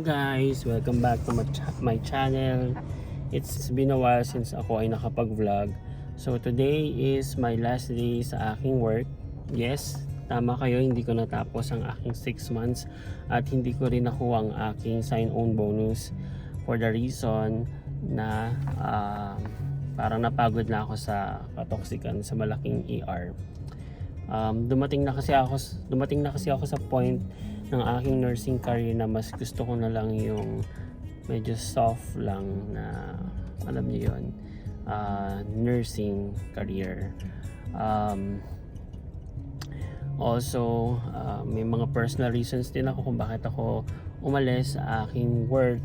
guys, welcome back to my, cha- my channel. It's been a while since ako ay nakapag-vlog. So today is my last day sa aking work. Yes, tama kayo, hindi ko natapos ang aking 6 months at hindi ko rin nakuha ang aking sign-on bonus for the reason na um, parang napagod na ako sa katoksikan sa malaking ER. Um, dumating na kasi ako dumating na kasi ako sa point ng aking nursing career na mas gusto ko na lang yung medyo soft lang na alam niyo yon uh, nursing career. Um, also uh, may mga personal reasons din ako kung bakit ako umalis sa aking work.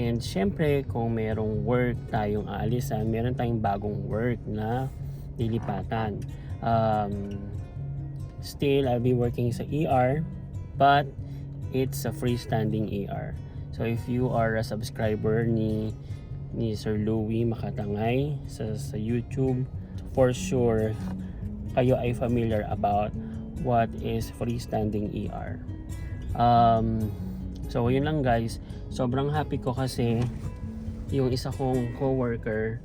And syempre kung merong work tayong aalisan meron tayong bagong work na lilipatan um, still I'll be working sa ER but it's a freestanding ER so if you are a subscriber ni ni Sir Louie Makatangay sa, sa YouTube for sure kayo ay familiar about what is freestanding ER um, so yun lang guys. Sobrang happy ko kasi yung isa kong co-worker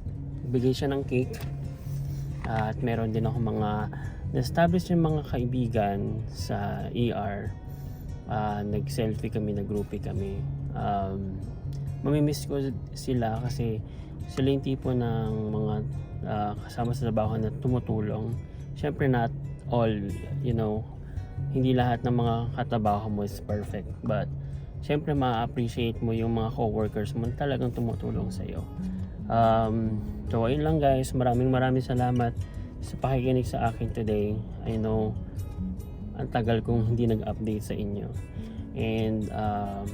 bigay siya ng cake at meron din ako mga na-establish yung mga kaibigan sa ER Ah, nag-selfie kami, nag-groupie kami. Um, mamimiss ko sila kasi sila yung tipo ng mga ah, kasama sa trabaho na tumutulong. Syempre not all you know hindi lahat ng mga katrabaho mo is perfect but syempre ma-appreciate mo yung mga co-workers mo na talagang tumutulong sa iyo um, so ayun lang guys. Maraming maraming salamat sa pakikinig sa akin today. I know ang tagal kong hindi nag-update sa inyo. And um,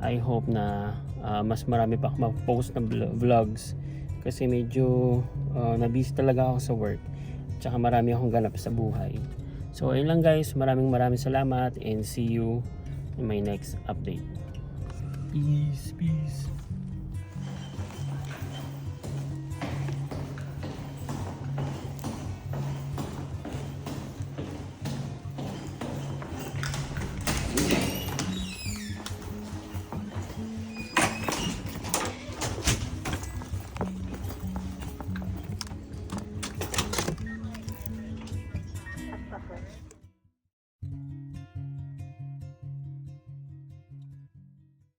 I hope na uh, mas marami pa akong mag-post na vlo- vlogs. Kasi medyo uh, na-busy talaga ako sa work. Tsaka marami akong ganap sa buhay. So ayun lang guys. Maraming maraming salamat and see you in my next update. Peace peace suffering.